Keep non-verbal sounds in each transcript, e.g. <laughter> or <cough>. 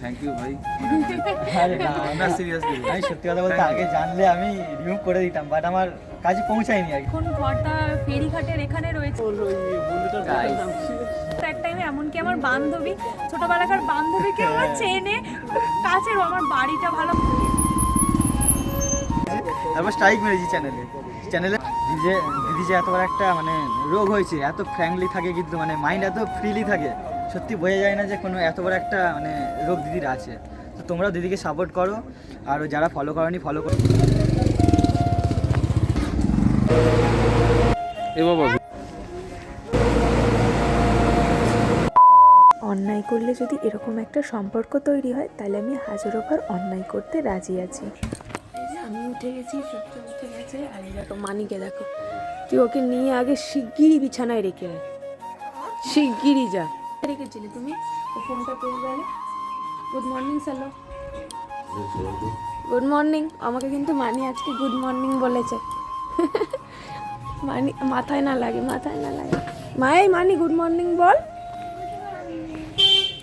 Thank you ভাই। আরে না না সিরিয়াসলি আমি সত্যি কথা বলতে আগে জানলে আমি রিমুভ করে দিতাম বাট আমার কাছে পৌঁছায়নি আর কি। এখন ঘরটা ফেরিঘাটের এখানে রয়েছে। এক টাইমে এমনকি আমার বান্ধবী ছোটবেলাকার বান্ধবীকে আমার চেনে। কাছের আমার বাড়িটা ভালো। তারপর স্ট্রাইক মেরেছি চ্যানেলে চ্যানেলে দিদি যে দিদি যে এত বড় একটা মানে রোগ হয়েছে এত ফ্র্যাঙ্কলি থাকে কিন্তু মানে মাইন্ড এত ফ্রিলি থাকে। সত্যি বোঝা যায় না যে কোনো এত বড় একটা মানে রোগ দিদির আছে। তো তোমরাও দিদিকে সাপোর্ট করো আর যারা ফলো করনি ফলো করো। এ বাবা। অন্যায় করলে যদি এরকম একটা সম্পর্ক তৈরি হয় তাহলে আমি হাজারো বার অন্যায় করতে রাজি আছি। আমি উঠে গেছি সূর্য উঠে গেছে আর এই দেখো মানিকে দেখো। তুই ওকে নিয়ে আগে শিগগিরই বিছানায় রেখে আয়। শিগগিরই যা। রেখেছিলে তুমি? ও ফোনটা পেয়ে গেলে। গুড মর্নিং স্যালো গুড মর্নিং আমাকে কিন্তু মানি আজকে গুড মর্নিং বলেছে। মানি মাথায় না লাগে মাথায় না লাগে। মাই মানি গুড মর্নিং বল।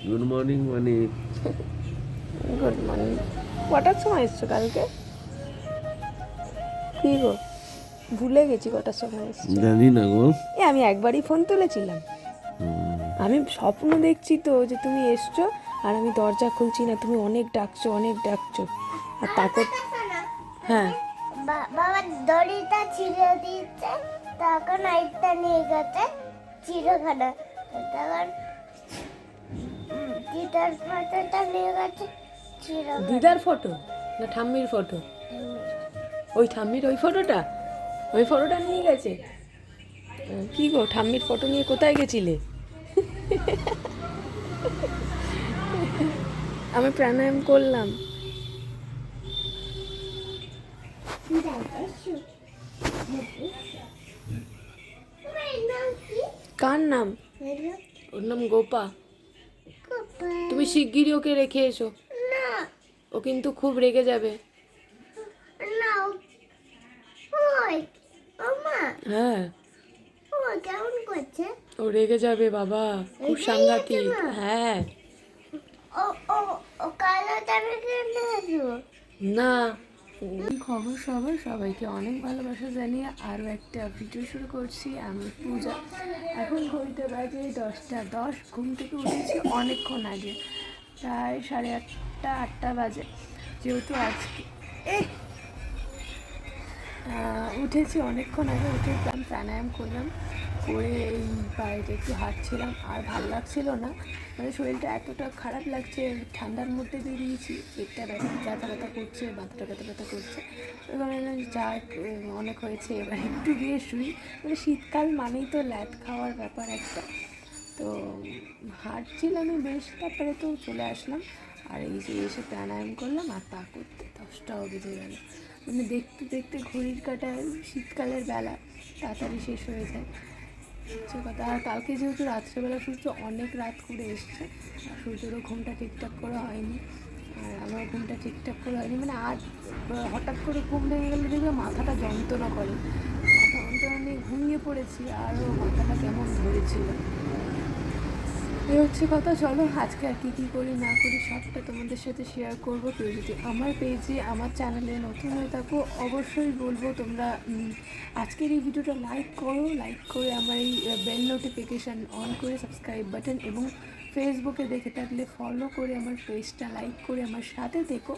গুড মর্নিং মানে। গুড মর্নিং কটার সময় এসছো কালকে? কি গো? ভুলে গেছি কটার সময় এসছো। জানি না গো। এ আমি একবারই ফোন তুলেছিলাম। আমি স্বপ্ন দেখছি তো যে তুমি এসছো আর আমি দরজা খুলছি না তুমি অনেক ডাকছো অনেক ডাকছো। আর তারপর হ্যাঁ। বাবা দড়িটা ছিঁড়ে দিচ্ছে তখন আইটা নিয়ে গেছে চিড়খানা তখন ফটোটা নিয়ে গেছে দিদার ফটো? না ঠাম্মির ফটো? ওই ঠাম্মির ওই ফটোটা? ওই ফটোটা নিয়ে গেছে? কি গো ঠাম্মির ফটো নিয়ে কোথায় গেছিলে? আমি প্রাণায়াম করলাম। কার নাম? ওর নাম গোপা। তুমি শিগগিরই ওকে রেখে এসো। ও কিন্তু খুব রেগে যাবে। না হ্যাঁ। কেমন করছে? ও রেগে যাবে বাবা খুব সাংঘাতিক। হ্যাঁ। ও ও ও কালো তারা কেন আসব না। কি খবর সবার সবাইকে অনেক ভালোবাসা জানিয়ে আরও একটা ভিডিও শুরু করছি। আমি পূজা। এখন ঘড়িতে বাজে দশটা দশ। ঘুম থেকে উঠেছি অনেকক্ষণ আগে প্রায় সাড়ে আটটা আটটা বাজে। যেহেতু আজকে এই আহ, উঠেছি অনেকক্ষণ আগে উঠে প্রাণ প্রাণায়াম করলাম। করে এই বাড়িতে একটু হাঁটছিলাম, আর ভালো লাগছিল না। মানে শরীরটা এতটা খারাপ লাগছে, ঠান্ডার মধ্যে বেরিয়েছি পেটটা ব্যথা ব্যথা ব্যথা করছে মাথাটা ব্যথা ব্যথা করছে। এবার যে অনেক হয়েছে, এবার একটু গিয়ে শুই। মানে শীতকাল মানেই তো ল্যাদ খাওয়ার ব্যাপার একটা। তো হাঁটছিলামই বেশ, তারপরে তো চলে আসলাম। আর এই যে এসে প্রাণায়াম করলাম, আর তা করতে দশটাও বেজে গেল। মানে দেখতে দেখতে ঘড়ির কাটায় শীতকালের বেলা, তাড়াতাড়ি শেষ হয়ে যায়। হচ্ছে কথা। আর কালকে যেহেতু রাত্রেবেলা সূর্য অনেক রাত করে এসছে, আর সূর্যেরও ঘুমটা ঠিকঠাক করে হয়নি। আর আমারও ঘুমটা ঠিকঠাক করে হয়নি মানে আজ হঠাৎ করে ঘুম ভেঙে গেলে দেখবে মাথাটা যন্ত্রণা করে। মাথা যন্ত্রণা নিয়ে ঘুমিয়ে পড়েছি আরও মাথাটা কেমন ধরেছিল। এই হচ্ছে কথা। চলো, আজকে আর কী কী করি, না করি, সবটা তোমাদের সাথে শেয়ার করব। কেউ যদি আমার পেজে আমার চ্যানেলে নতুন হয়ে থাকো, অবশ্যই বলব তোমরা আজকের এই ভিডিওটা লাইক করো। লাইক করে আমার এই বেল নোটিফিকেশান অন করে সাবস্ক্রাইব বাটন এবং ফেসবুকে দেখে থাকলে ফলো করে আমার পেজটা লাইক করে আমার সাথে দেখো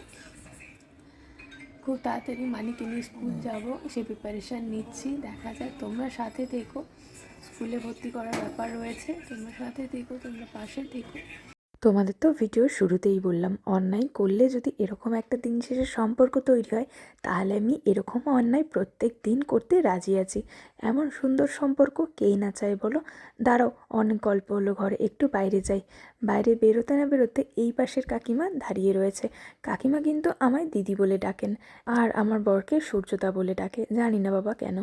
খুব তাড়াতাড়ি মানিকে নিয়ে স্কুল যাব, সে প্রিপারেশান নিচ্ছি। দেখা যাক তোমরা সাথে থেকো। স্কুলে ভর্তি করার ব্যাপার রয়েছে। তোমরা সাথে থেকো, তোমরা পাশে থেকো। তোমাদের তো ভিডিও শুরুতেই বললাম, অন্যায় করলে যদি এরকম একটা দিন শেষে সম্পর্ক তৈরি হয় তাহলে আমি এরকম অন্যায় প্রত্যেক দিন করতে রাজি আছি। এমন সুন্দর সম্পর্ক কেই না চায় বলো? দাঁড়াও, অনেক গল্প হলো ঘরে, একটু বাইরে যাই। বাইরে বেরোতে না বেরোতে এই পাশের কাকিমা দাঁড়িয়ে রয়েছে। কাকিমা কিন্তু আমায় দিদি বলে ডাকেন আর আমার বরকে সূর্যদা বলে ডাকে, জানি না বাবা কেন।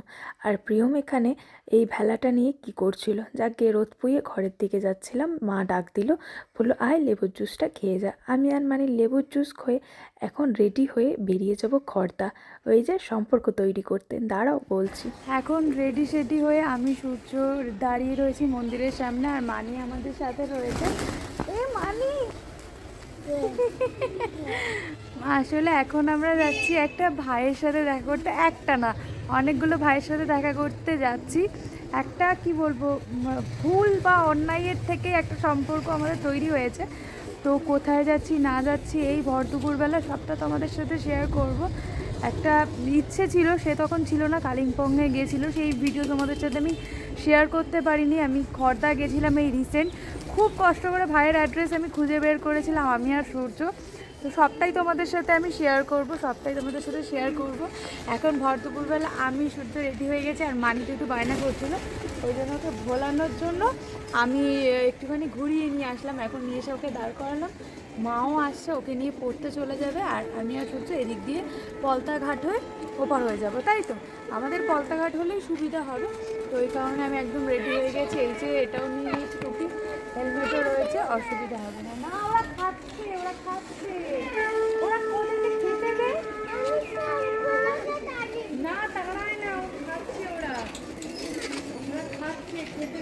আর প্রিয়ম এখানে এই ভেলাটা নিয়ে কি করছিল? যাকে রোদ পুয়ে ঘরের দিকে যাচ্ছিলাম, মা ডাক দিল, বলল, আয় লেবুর জুসটা খেয়ে যা। আমি আর মানে লেবুর জুস খেয়ে এখন রেডি হয়ে বেরিয়ে যাব খর্দা ওই যে সম্পর্ক তৈরি করতে দাঁড়াও বলছি। এখন রেডি সেডি হয়ে আমি সূর্য দাঁড়িয়ে রয়েছি মন্দিরের সামনে আর মানি আমাদের সাথে রয়েছে। এ মানি! আসলে এখন আমরা যাচ্ছি একটা ভাইয়ের সাথে দেখা করতে। একটা না, অনেকগুলো ভাইয়ের সাথে দেখা করতে যাচ্ছি। একটা কি বলব ভুল বা অন্যায়ের থেকে একটা সম্পর্ক আমাদের তৈরি হয়েছে। তো কোথায় যাচ্ছি, না যাচ্ছি, এই ভর দুপুরবেলা সবটা তোমাদের সাথে শেয়ার করব। একটা ইচ্ছে ছিল, সে তখন ছিল না, কালিম্পংয়ে গিয়েছিল। সেই ভিডিও তোমাদের সাথে আমি শেয়ার করতে পারিনি, আমি খর্দা গেছিলাম এই রিসেন্ট খুব কষ্ট করে ভাইয়ের অ্যাড্রেস আমি খুঁজে বের করেছিলাম, আমি আর সূর্য। তো সবটাই তোমাদের সাথে আমি শেয়ার করব, সবটাই তোমাদের সাথে শেয়ার করব। এখন ভর দুপুরবেলা আমি, সূর্য রেডি হয়ে গেছি আর মানিতে একটু বায়না করছিল। ওই জন্য ওকে ভোলানোর জন্য আমি একটুখানি ঘুরিয়ে নিয়ে আসলাম, এখন নিয়ে এসে ওকে দাঁড় করালাম। মাও আসছে, ওকে নিয়ে পড়তে চলে যাবে আর আমি আর সূর্য এদিক দিয়ে পলতাঘাট হয়ে ওপার হয়ে যাব, তাই তো? আমাদের পলতাঘাট হলেই সুবিধা হবে। তো ওই কারণে আমি একদম রেডি হয়ে গেছি, এই যে এটাও নিয়ে নিয়েছি টুপি হেলমেটও রয়েছে, অসুবিধা হবে না। না, ওরা খাচ্ছে ওরা খাচ্ছে। না তাড়ায় না খাচ্ছে, ওরা। ওরা খাচ্ছে, খেতে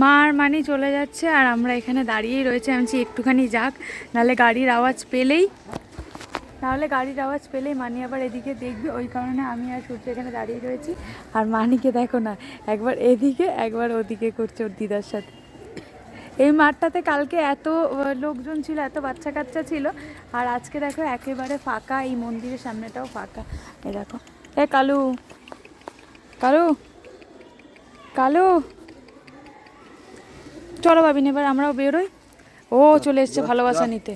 মা আর মানি চলে যাচ্ছে আর আমরা এখানে দাঁড়িয়েই রয়েছে। আমি একটুখানি যাক, নাহলে গাড়ির আওয়াজ পেলেই তাহলে গাড়ির আওয়াজ পেলেই মানি আবার এদিকে দেখবে। ওই কারণে আমি আর সূর্য এখানে দাঁড়িয়ে রয়েছি। আর মানিকে দেখো না, একবার এদিকে, একবার ওদিকে করছে ওর দিদার সাথে। এই মাঠটাতে কালকে এত লোকজন ছিল, এত বাচ্চা কাচ্চা ছিল। আর আজকে দেখো একেবারে ফাঁকা, এই মন্দিরের সামনেটাও ফাঁকা। এ দেখো। এ কালু কালু কালু। চলো ভাবিন এবার আমরাও বেরোই। ও চলে এসছে ভালোবাসা নিতে।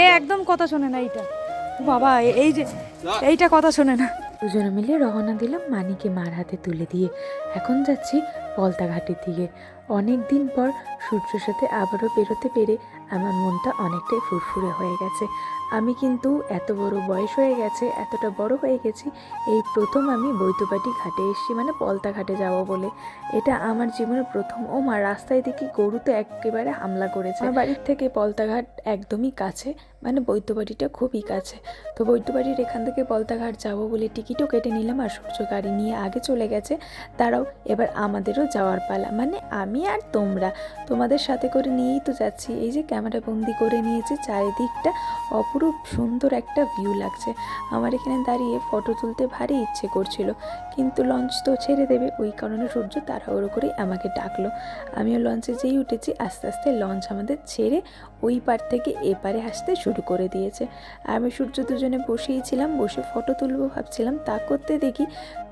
এ একদম কথা শোনে না এইটা। বাবা এই যে এইটা কথা শোনে না। দুজনে মিলে রওনা দিলাম মানিকে মার হাতে তুলে দিয়ে। এখন যাচ্ছি পলতা ঘাটের দিকে। অনেক দিন পর সূর্যের সাথে আবারও বেরোতে পেরে আমার মনটা অনেকটাই ফুরফুরে হয়ে গেছে। আমি কিন্তু এত বড় বয়স হয়ে গেছে, এতটা বড় হয়ে গেছি, এই প্রথম আমি বৈতপাটি ঘাটে এসেছি মানে পলতা ঘাটে যাব বলে। এটা আমার জীবনের প্রথম। ও মা, রাস্তায় দেখি গরু তো একেবারে হামলা করেছে। আমার বাড়ির থেকে পলতাঘাট একদমই কাছে মানে বৈদ্যবাড়িটা খুবই কাছে। তো বৈদ্যবাড়ির এখান থেকে পলতাঘাট যাব বলে টিকিটও কেটে নিলাম আর সূর্য গাড়ি নিয়ে আগে চলে গেছে। তারাও এবার আমাদেরও যাওয়ার পালা। মানে আমি আর তোমরা, তোমাদের সাথে করে নিয়েই তো যাচ্ছি। এই যে ক্যামেরা বন্দি করে নিয়েছি, চারিদিকটা অপরূপ সুন্দর একটা ভিউ লাগছে। আমার এখানে দাঁড়িয়ে ফটো তুলতে ভারী ইচ্ছে করছিল, কিন্তু লঞ্চ তো ছেড়ে দেবে, ওই কারণে সূর্য তাড়াহুড়ো করেই আমাকে ডাকলো। আমিও লঞ্চে যেই উঠেছি, আস্তে আস্তে লঞ্চ আমাদের ছেড়ে ওই পার থেকে এপারে আসতে শুরু করে দিয়েছে। আমি সূর্য দুজনে বসেই ছিলাম, বসে ফটো তুলবো ভাবছিলাম, তা করতে দেখি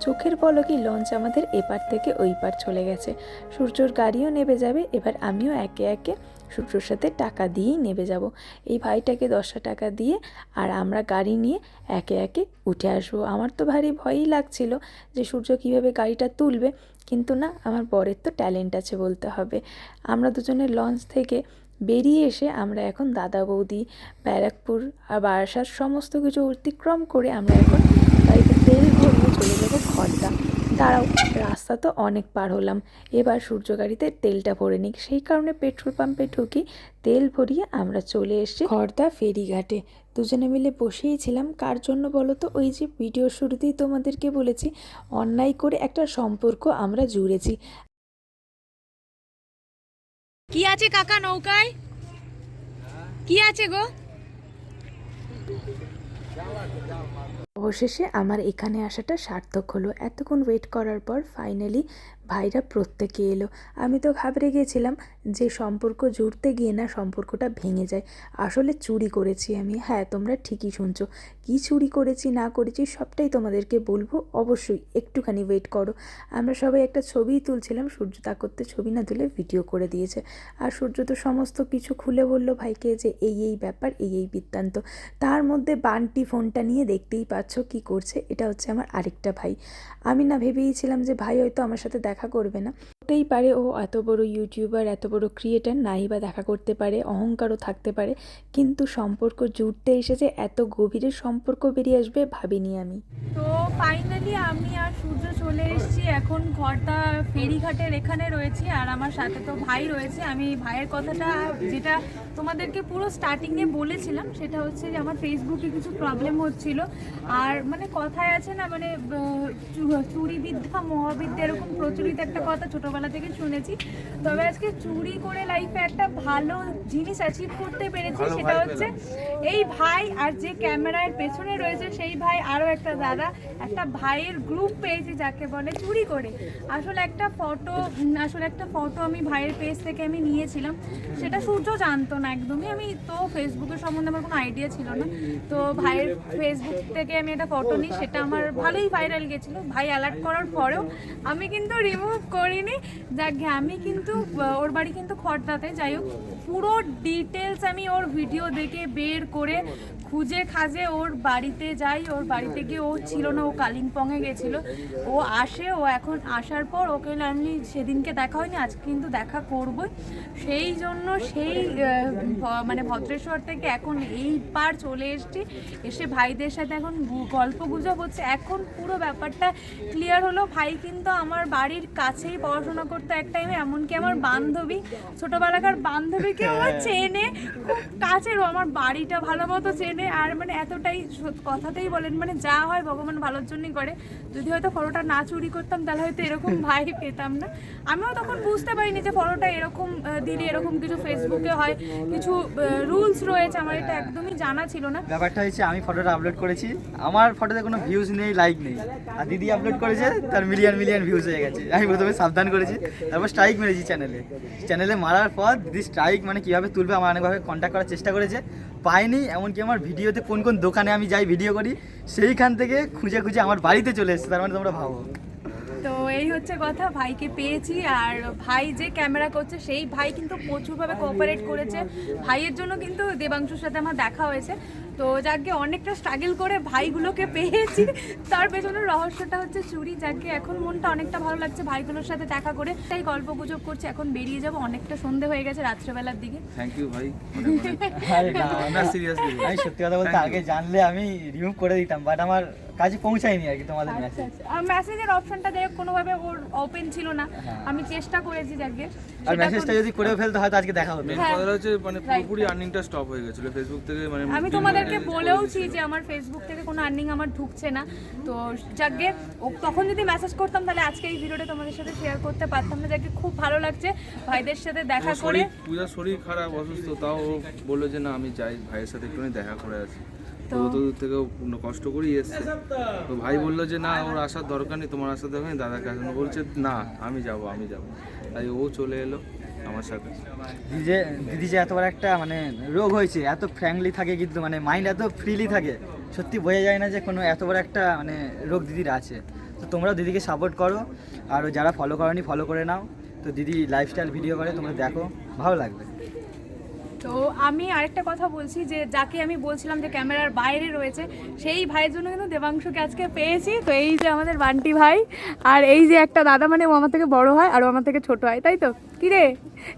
চোখের পলকেই লঞ্চ আমাদের এপার থেকে ওই পার চলে গেছে। সূর্যর গাড়িও নেবে যাবে, এবার আমিও একে একে সূর্যর সাথে টাকা দিয়েই নেবে যাব। এই ভাইটাকে দশটা টাকা দিয়ে আর আমরা গাড়ি নিয়ে একে একে উঠে আসব। আমার তো ভারী ভয়ই লাগছিল যে সূর্য কীভাবে গাড়িটা তুলবে, কিন্তু না, আমার বরের তো ট্যালেন্ট আছে বলতে হবে। আমরা দুজনের লঞ্চ থেকে বেরিয়ে এসে আমরা এখন দাদা বৌদি, ব্যারাকপুর আর বারাসাত সমস্ত কিছু অতিক্রম করে আমরা এখন গাড়িতে তেল ভরিয়ে চলে যাব খড়দা দাঁড়াও, রাস্তা তো অনেক পার হলাম। এবার সূর্য গাড়িতে তেলটা ভরে নিক। সেই কারণে পেট্রোল পাম্পে ঢুকি তেল ভরিয়ে আমরা চলে এসেছি খড়দা ফেরিঘাটে। দুজনে মিলে বসেই ছিলাম। কার জন্য বলো তো? ওই যে ভিডিও শুরুতেই তোমাদেরকে বলেছি, অন্যায় করে একটা সম্পর্ক আমরা জুড়েছি। কি আছে কাকা নৌকায়? কি আছে গো? অবশেষে আমার এখানে আসাটা সার্থক হলো। এতক্ষণ ওয়েট করার পর ফাইনালি ভাইরা প্রত্যেকে এলো। আমি তো ঘাবড়ে গিয়েছিলাম যে সম্পর্ক জুড়তে গিয়ে না সম্পর্কটা ভেঙে যায়। আসলে চুরি করেছি আমি। হ্যাঁ তোমরা ঠিকই শুনছো। কি চুরি করেছি, না করেছি, সবটাই তোমাদেরকে বলব। অবশ্যই একটুখানি ওয়েট করো। আমরা সবাই একটা ছবিই তুলছিলাম। সূর্য তা করতে ছবি না তুলে ভিডিও করে দিয়েছে। আর সূর্য তো সমস্ত কিছু খুলে বলল ভাইকে যে এই এই ব্যাপার, এই এই বৃত্তান্ত। তার মধ্যে বান্টি ফোনটা নিয়ে দেখতেই পাচ্ছ কি করছে। এটা হচ্ছে আমার আরেকটা ভাই। আমি না ভেবেইছিলাম যে ভাই হয়তো আমার সাথে দেখা দেখা করবে না। হতেই পারে ও এত বড় ইউটিউবার এত বড় ক্রিয়েটার নাই বা দেখা করতে পারে, অহংকারও থাকতে পারে। কিন্তু সম্পর্ক জুড়তে এসেছে এত গভীরের সম্পর্ক বেরিয়ে আসবে ভাবিনি আমি। তো ফাইনালি আমি আর সূর্য চলে এসেছি। এখন ঘরটা ফেরিঘাটের এখানে রয়েছি আর আমার সাথে তো ভাই রয়েছে। আমি ভাইয়ের কথাটা যেটা তোমাদেরকে পুরো স্টার্টিংয়ে বলেছিলাম, সেটা হচ্ছে যে আমার ফেসবুকে কিছু প্রবলেম হচ্ছিল। আর মানে কথায় আছে না মানে চুরি বিদ্যা মহাবিদ্যা এরকম প্রচলিত একটা কথা ছোটবেলা থেকে শুনেছি। তবে আজকে চুরি করে লাইফে একটা ভালো জিনিস অ্যাচিভ করতে পেরেছি সেটা হচ্ছে এই ভাই আর যে ক্যামেরার পেছনে রয়েছে সেই ভাই আরও একটা দাদা একটা ভাইয়ের গ্রুপ পেয়েছি যাকে বলে চুরি করে। আসলে একটা ফটো আসলে একটা ফটো আমি ভাইয়ের পেজ থেকে আমি নিয়েছিলাম। সেটা সূর্য জানতো না একদমই। আমি তো ফেসবুকের সম্বন্ধে আমার কোনো আইডিয়া ছিল না। তো ভাইয়ের ফেসবুক থেকে আমি একটা ফটো নিই সেটা আমার ভালোই ভাইরাল গেছিল। ভাই অ্যালার্ট করার পরেও আমি কিন্তু রিমুভ করিনি। যাক আমি কিন্তু ওর বাড়ি কিন্তু খড়দাতে যাই হোক। পুরো ডিটেলস আমি ওর ভিডিও দেখে বের করে খুঁজে খাজে ওর বাড়িতে যাই, ওর বাড়িতে গিয়ে ও ছিল না, ও কালিম্পংয়ে গেছিল। ও আসে, ও এখন আসার পর ওকে আমি সেদিনকে দেখা হয়নি, আজকে কিন্তু দেখা করবই। সেই জন্য সেই মানে ভদ্রেশ্বর থেকে এখন এই পার চলে এসছি। এসে ভাইদের সাথে এখন গল্প গুজব হচ্ছে। এখন পুরো ব্যাপারটা ক্লিয়ার হলো। ভাই কিন্তু আমার বাড়ির কাছেই পড়াশোনা করতো এক টাইমে এমনকি আমার বান্ধবী, ছোটবেলাকার বান্ধবীকে আমার চেনে খুব কাছের আমার বাড়িটা ভালো মতো চেনে আর মানে এতটাই কথাতেই বলেন মানে যা হয় ভগবান ভালোর জন্যই করে। যদি হয়তো ফটোটা না চুরি করতাম তাহলে হয়তো এরকম <laughs> ভাই পেতাম না। আমিও তখন বুঝতে পারিনি যে ফটোটা এরকম দিলে এরকম কিছু ফেসবুকে হয়। কিছু রুলস রয়েছে আমার এটা একদমই জানা ছিল না। ব্যাপারটা হচ্ছে আমি ফটোটা আপলোড করেছি। আমার ফটোতে কোনো ভিউজ নেই লাইক নেই। আর দিদি আপলোড করেছে তার মিলিয়ন মিলিয়ন ভিউজ হয়ে গেছে। আমি প্রথমে সাবধান করেছি তারপর স্ট্রাইক মেরেছি চ্যানেলে চ্যানেলে মারার পর দিদি স্ট্রাইক মানে কীভাবে তুলবে আমার অনেকভাবে কন্ট্যাক্ট করার চেষ্টা করেছে। পাইনি, এমনকি আমার ভিডিওতে কোন কোন দোকানে আমি যাই ভিডিও করি, সেইখান থেকে খুঁজে খুঁজে আমার বাড়িতে চলে এসেছে, তার মানে তোমরা ভাবো। এই হচ্ছে কথা ভাইকে পেয়েছি আর ভাই যে ক্যামেরা করছে সেই ভাই কিন্তু প্রচুরভাবে কোঅপারেট করেছে। ভাইয়ের জন্য কিন্তু দেবাংশুর সাথে আমার দেখা হয়েছে। তো যাকে অনেকটা স্ট্রাগল করে ভাইগুলোকে পেয়েছি তার পেছনের রহস্যটা হচ্ছে চুরি। যাকে এখন মনটা অনেকটা ভালো লাগছে ভাইগুলোর সাথে দেখা করে। তাই গল্প গুজব করছে এখন বেরিয়ে যাব। অনেকটা সন্ধে হয়ে গেছে রাত্রেবেলার দিকে। থ্যাংক ইউ ভাই। আরে না, সিরিয়াসলি আমি সত্যি কথা বলতে আগে জানলে আমি রিমুভ করে দিতাম বাট আমার কাছে পৌঁছায়নি আর কি তোমাদের মেসেজ আর মেসেজের অপশনটা হোক কোনোভাবে ওর ওপেন ছিল না। আমি চেষ্টা করেছি যাকে। আর মেসেজটা যদি করেও ফেলতো হয়তো আজকে দেখা হতো মেন হ্যাঁ। হচ্ছে মানে পুরোপুরি আর্নিংটা স্টপ হয়ে গেছিল। ফেসবুক থেকে মানে আমি তোমাদেরকে বলেওছি যে আমার ফেসবুক থেকে কোনো আর্নিং আমার ঢুকছে না। তো যাকে ও তখন যদি মেসেজ করতাম তাহলে আজকে এই ভিডিওটা তোমাদের সাথে শেয়ার করতে পারতাম না। যাকে খুব ভালো লাগছে ভাইদের সাথে দেখা করে। পূজার শরীর খারাপ অসুস্থ তাও ও বলল যে না আমি যাই ভাইয়ের সাথে একটুখানি দেখা করে আসি। তো দূর থেকে কষ্ট করেই এসছে। তো ভাই বলল যে, না, ওর আসার দরকার নেই, তোমার আসার দরকার নেই, দাদাকে আসেন বলছে, না, আমি যাব আমি যাব। তাই ও চলে এলো আমার সাথে। যে দিদি যে এত বড় একটা মানে রোগ হয়েছে, এত ফ্র্যাঙ্কলি থাকে কিন্তু মানে মাইন্ড এত ফ্রিলি থাকে। সত্যি বোঝা যায় না যে, কোনো এত বড় একটা মানে রোগ দিদির আছে। তো তোমরাও দিদিকে সাপোর্ট করো, আর যারা ফলো করনি ফলো করে নাও। তো দিদি লাইফস্টাইল ভিডিও করে, তোমরা দেখো, ভালো লাগবে। তো আমি আরেকটা কথা বলছি যে যাকে আমি বলছিলাম যে ক্যামেরার বাইরে রয়েছে, সেই ভাইয়ের জন্য কিন্তু দেবাংশুকে আজকে পেয়েছি। তো এই যে আমাদের বান্টি ভাই, আর এই যে একটা দাদা মানে ও আমার থেকে বড় হয় আর ও আমার থেকে ছোট হয়, তাই তো? কি রে?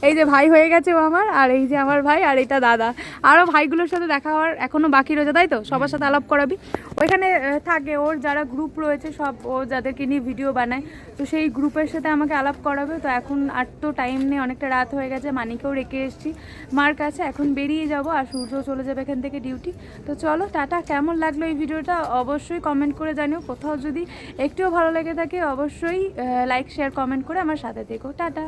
এই যে ভাই হয়ে গেছে ও আমার, আর এই যে আমার ভাই, আর এটা দাদা। আরও ভাইগুলোর সাথে দেখা হওয়ার এখনও বাকি রয়েছে, তাই তো? সবার সাথে আলাপ করাবি। ওইখানে থাকে, ওর যারা গ্রুপ রয়েছে, সব ও যাদেরকে নিয়ে ভিডিও বানায়। তো সেই গ্রুপের সাথে আমাকে আলাপ করাবে। তো এখন আর তো টাইম নেই, অনেকটা রাত হয়ে গেছে, মানিকেও রেখে এসেছি। মার কাছে এখন বেরিয়ে যাব, আর সূর্য চলে যাবে এখান থেকে ডিউটি তো চলো, টাটা। কেমন লাগল এই ভিডিওটা অবশ্যই কমেন্ট করে জানিও। কোথাও যদি একটুও ভালো লেগে থাকে, অবশ্যই লাইক শেয়ার কমেন্ট করে আমার সাথে থেকো। টাটা।